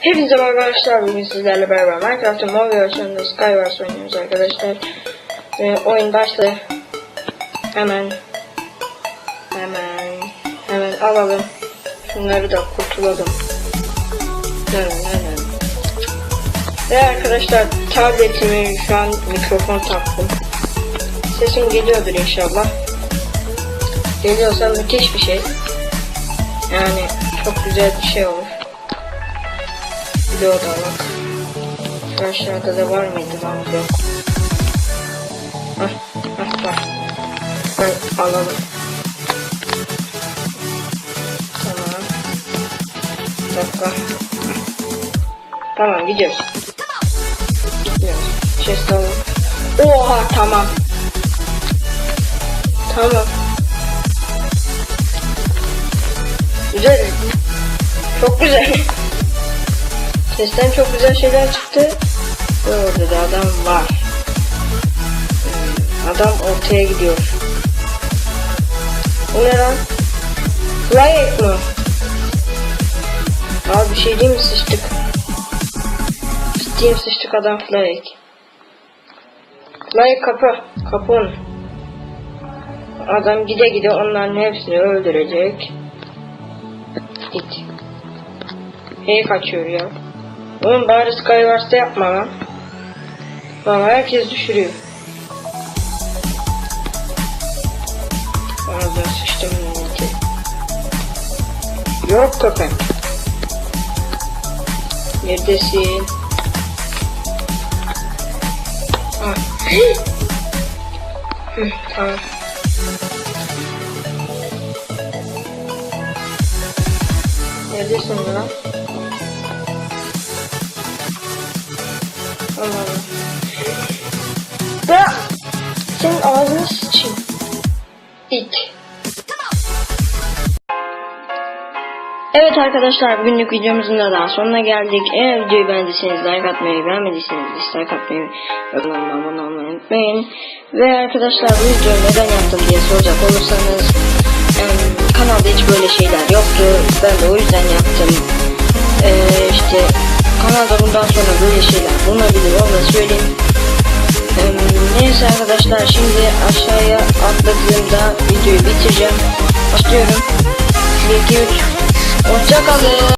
Hepinize merhaba arkadaşlar. Bugün sizlerle beraber Minecraft'ın mobil versiyonunda Skywars oynuyoruz arkadaşlar. Ee, oyun başladı. Hemen hemen hemen alalım. Şunları da kurtulalım. Ve arkadaşlar tabletimi şu an mikrofon taktım. Sesim geliyordur inşallah. Geliyorsa müthiş bir şey. Yani çok güzel bir şey olur. Bir de o da bak. Şu aşağıda da var mıydı lan yok. Hah, var. Ben alalım. Tamam. Dakika. Tamam gidiyoruz. Gidiyoruz. Chest alalım. Oha tamam. Tamam. Güzel. Çok güzel. Sesten çok güzel şeyler çıktı. Ve orada da adam var. Hmm, Adam ortaya gidiyor. Bu ne lan? Riot mı? Abi bir şey değil mi sıçtık? Ciddiyim sıçtık adam Flyek. Flyek kapı. Kapı onu. Adam gide gide onların hepsini öldürecek. Git. Hey kaçıyor ya. Oğlum bari Skywars'ta yapma lan. Valla herkes düşürüyor. Ağzına sıçtım milleti. Yok köpek. Neredesin? Ah. Tamam. Neredesin lan? Allah. Ya senin ağzını sıçayım. İt. Evet arkadaşlar bugünlük videomuzun da daha sonuna geldik. Eğer videoyu beğendiyseniz like atmayı, beğenmediyseniz dislike atmayı ve abone olmayı unutmayın. Ve arkadaşlar bu videoyu neden yaptım diye soracak olursanız kanalda hiç böyle şeyler yoktu. Ben de o yüzden yaptım. Ee, işte kanalda bundan sonra böyle şeyler bulunabilir onu da söyleyeyim. Neyse arkadaşlar şimdi aşağıya atladığımda videoyu bitireceğim. Başlıyorum. 1, 2, 3. Hoşçakalın.